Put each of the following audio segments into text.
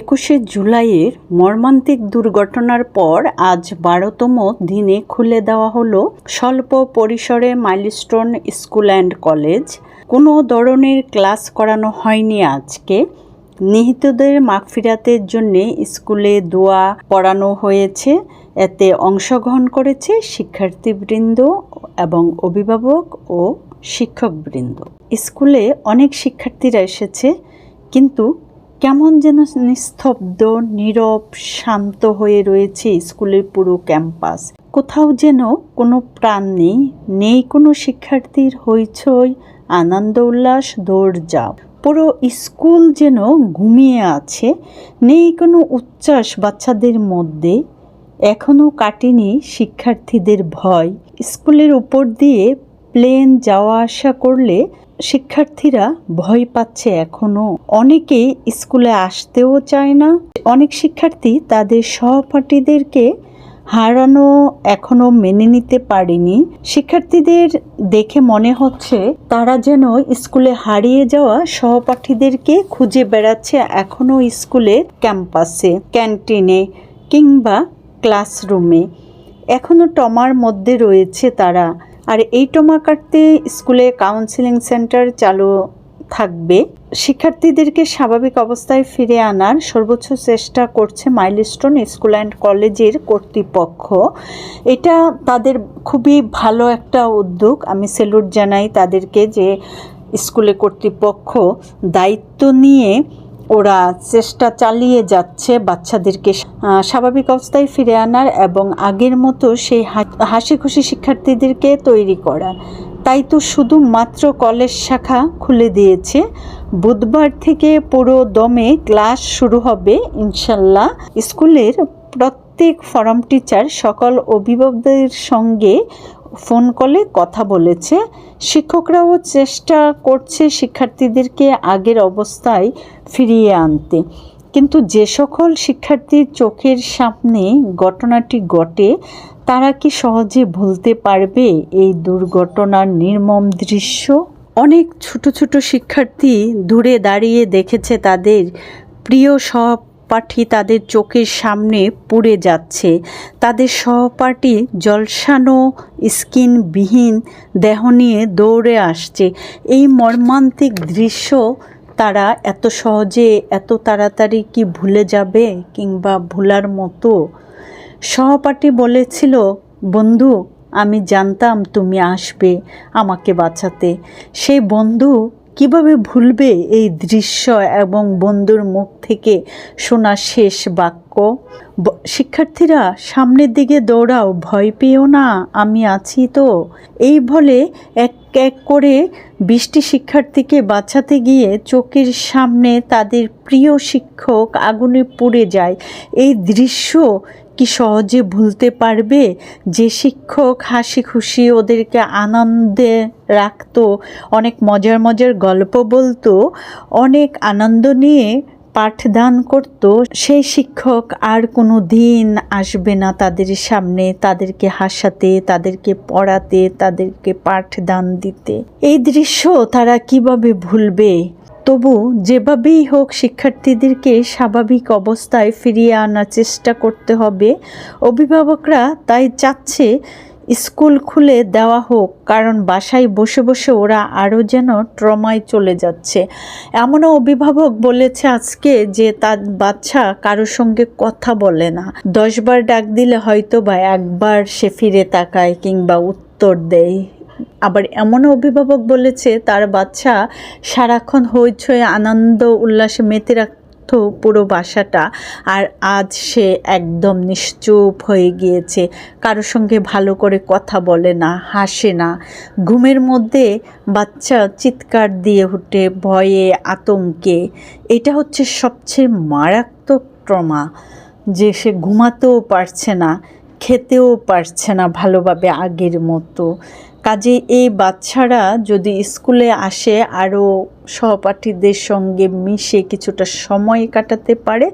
একুশে জুলাইয়ের মর্মান্তিক দুর্ঘটনার পর আজ বারোতম দিনে খুলে দেওয়া হলো স্বল্প পরিসরে মাইলস্টোন স্কুল অ্যান্ড কলেজ। কোনো ধরনের ক্লাস করানো হয়নি আজকে। নিহতদের মাগফিরাতের জন্য স্কুলে দোয়া পড়ানো হয়েছে। এতে অংশগ্রহণ করেছে শিক্ষার্থীবৃন্দ এবং অভিভাবক ও শিক্ষকবৃন্দ। স্কুলে অনেক শিক্ষার্থীরা এসেছে, কিন্তু কেমন যেন নিস্তব্ধ, নীরব, শান্ত হয়ে রয়েছে স্কুলের পুরো ক্যাম্পাস। কোথাও যেন কোনো প্রাণ নেই নেই কোনো শিক্ষার্থীর হইচই, আনন্দ উল্লাস, দৌড়ঝাঁপ। পুরো স্কুল যেন ঘুমিয়ে আছে, নেই কোনো উচ্ছ্বাস বাচ্চাদের মধ্যে এখনও কাটেনি শিক্ষার্থীদের ভয়। স্কুলের উপর দিয়ে প্লেন যাওয়া আসা করলে শিক্ষার্থীরা ভয় পাচ্ছে এখনও। অনেকে স্কুলে আসতেও চায় না। অনেক শিক্ষার্থী তাদের সহপাঠীদেরকে হারানো এখনও মেনে নিতে পারেনি। শিক্ষার্থীদের দেখে মনে হচ্ছে তারা যেন স্কুলে হারিয়ে যাওয়া সহপাঠীদেরকে খুঁজে বেড়াচ্ছে এখনও স্কুলে ক্যাম্পাসে, ক্যান্টিনে কিংবা ক্লাসরুমে। এখনও টমার মধ্যে রয়েছে তারা। আর এই টোমা কাটতে স্কুলে কাউন্সিলিং সেন্টার চালু থাকবে। শিক্ষার্থীদেরকে স্বাভাবিক অবস্থায় ফিরে আনার সর্বোচ্চ চেষ্টা করছে মাইলস্টোন স্কুল অ্যান্ড কলেজের কর্তৃপক্ষ। এটা তাদের খুবই ভালো একটা উদ্যোগ। আমি সেলুট জানাই তাদেরকে যে স্কুলে কর্তৃপক্ষ দায়িত্ব নিয়ে ওরা চেষ্টা চালিয়ে যাচ্ছে বাচ্চাদেরকে। স্বাভাবিক অবস্থায় ফিরে আনার এবং আগের মতো সেই হাসি খুশি শিক্ষার্থীদেরকে তৈরি করার। তাই তো শুধুমাত্র কলেজ শাখা খুলে দিয়েছে। বুধবার থেকে পুরো দমে ক্লাস শুরু হবে, ইনশাল্লাহ। স্কুলের প্রত্যেক ফরম টিচার সকল অভিভাবকদের সঙ্গে ফোন কলে কথা বলেছে। শিক্ষকরাও চেষ্টা করছে শিক্ষার্থীদেরকে আগের অবস্থায় ফিরিয়ে আনতে। কিন্তু যে সকল শিক্ষার্থীর চোখের সামনে ঘটনাটি ঘটে, তারা কি সহজে ভুলতে পারবে এই দুর্ঘটনার নির্মম দৃশ্য? অনেক ছোট ছোট শিক্ষার্থী দূরে দাঁড়িয়ে দেখেছে তাদের প্রিয় সব সহপাঠী তাদের চোখের সামনে পুড়ে যাচ্ছে। তাদের সহপাঠী জলসানো, স্কিনবিহীন দেহ নিয়ে দৌড়ে আসছে। এই মর্মান্তিক দৃশ্য তারা এত সহজে, এত তাড়াতাড়ি কি ভুলে যাবে কিংবা ভুলার মতো? সহপাঠী বলেছিল, বন্ধু, আমি জানতাম তুমি আসবে আমাকে বাঁচাতে। সেই বন্ধু কীভাবে ভুলবে এই দৃশ্য এবং বন্ধুর মুখ থেকে শোনা শেষ বাক্য? শিক্ষার্থীরা, সামনের দিকে দৌড়াও, ভয় পেও না, আমি আছি তো। এই বলে এক এক করে বৃষ্টি শিক্ষার্থীকে বাঁচাতে গিয়ে চোখের সামনে তাদের প্রিয় শিক্ষক আগুনে পুড়ে যায়। এই দৃশ্য কি সহজে ভুলতে পারবে? যে শিক্ষক হাসি খুশি ওদেরকে আনন্দে রাখতো, অনেক মজার মজার গল্প বলতো, অনেক আনন্দ নিয়ে পাঠদান করত, সেই শিক্ষক আর কোনো দিন আসবে না তাদের সামনে, তাদেরকে হাসাতে, তাদেরকে পড়াতে, তাদেরকে পাঠদান দিতে। এই দৃশ্য তারা কীভাবে ভুলবে? তবু যেভাবেই হোক শিক্ষার্থীদেরকে স্বাভাবিক অবস্থায় ফিরিয়ে আনার চেষ্টা করতে হবে। অভিভাবকরা তাই চাচ্ছে স্কুল খুলে দেওয়া হোক, কারণ বাসায় বসে বসে ওরা আরও যেন ট্রমায় চলে যাচ্ছে। এমনও অভিভাবক বলেছে আজকে যে তার বাচ্চা কারোর সঙ্গে কথা বলে না। দশবার ডাক দিলে হয়তো বা একবার সে ফিরে তাকায় কিংবা উত্তর দেয়। আবার এমনও অভিভাবক বলেছে, তার বাচ্চা সারাক্ষণ হইচই আনন্দ, উল্লাসে মেতে রাখত পুরো বাসাটা। আর আজ সে একদম নিশ্চুপ হয়ে গিয়েছে। কারোর সঙ্গে ভালো করে কথা বলে না, হাসে না। ঘুমের মধ্যে বাচ্চা চিৎকার দিয়ে উঠে ভয়ে, আতঙ্কে। এটা হচ্ছে সবচেয়ে মারাত্মক ট্রমা, যে সে ঘুমাতেও পারছে না, খেতেও পারছে না ভালোভাবে আগের মতো। কাজে এই বাচ্চারা যদি স্কুলে আসে আরও সহপাঠীদের সঙ্গে মিশে কিছুটা সময় কাটাতে পারে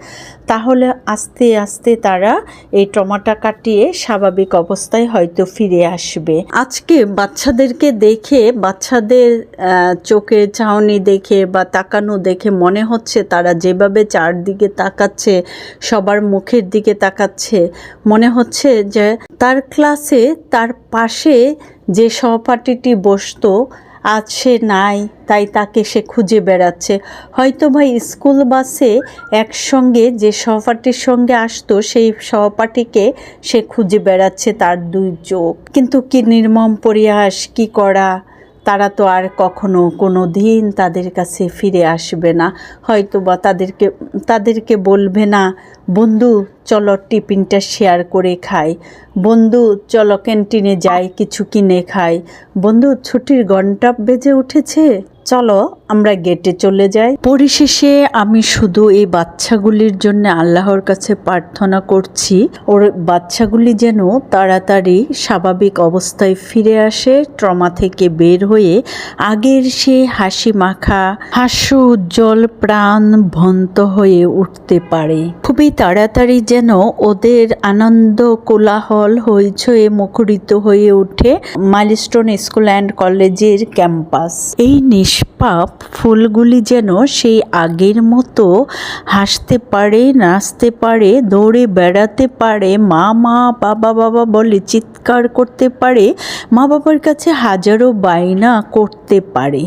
তাহলে আস্তে আস্তে তারা এই ট্রমাটা কাটিয়ে স্বাভাবিক অবস্থায় হয়তো ফিরে আসবে। আজকে বাচ্চাদেরকে দেখে বাচ্চাদের আহ, চোখের চাহনি দেখে বা তাকানো দেখে মনে হচ্ছে তারা যেভাবে চারদিকে তাকাচ্ছে সবার মুখের দিকে তাকাচ্ছে মনে হচ্ছে যে তার ক্লাসে তার পাশে যে সহপাঠীটি বসতো আজ সে নাই, তাই তাকে সে খুঁজে বেড়াচ্ছে। হয়তো ভাই স্কুল বাসে একসঙ্গে যে সহপাঠীর সঙ্গে আসতো, সেই সহপাঠীকে সে খুঁজে বেড়াচ্ছে তার দুই চোখ। কিন্তু কি নির্মম পরিহাস, কি করা? তারা তো আর কখনো কোনো দিন তাদের কাছে ফিরে আসবে না। হয়তো বা তাদেরকে তাদেরকে বলবে না, বন্ধু, চলো টিফিনটা শেয়ার করে খাই। বন্ধু, চলো ক্যান্টিনে যাই, কিছু কিনে খাই। বন্ধু, ছুটির ঘণ্টা বেজে উঠেছে। চলো আমরা গেটে চলে যাই। পরিশেষে আমি শুধু এই বাচ্চাগুলির জন্য আল্লাহর কাছে প্রার্থনা করছি। ওর বাচ্চাগুলি যেন তাড়াতাড়ি স্বাভাবিক অবস্থায় ফিরে আসে, ট্রমা থেকে বের হয়ে আগের সে হাসি মাখা হাস্য উজ্জ্বল প্রাণ ভন্ত হয়ে উঠতে পারে। খুবই তাড়াতাড়ি যেন ওদের আনন্দ কোলাহল, হইচয়ে মুখরিত হয়ে ওঠে মাইলস্টোন স্কুল অ্যান্ড কলেজের ক্যাম্পাস। এই নিষ্পাপ ফুলগুলি যেন সেই আগের মতো হাসতে পারে, নাচতে পারে, দৌড়ে বেড়াতে পারে, মা মা, বাবা বাবা বলে চিৎকার করতে পারে মা বাবার কাছে হাজারো বায়না করতে পারে।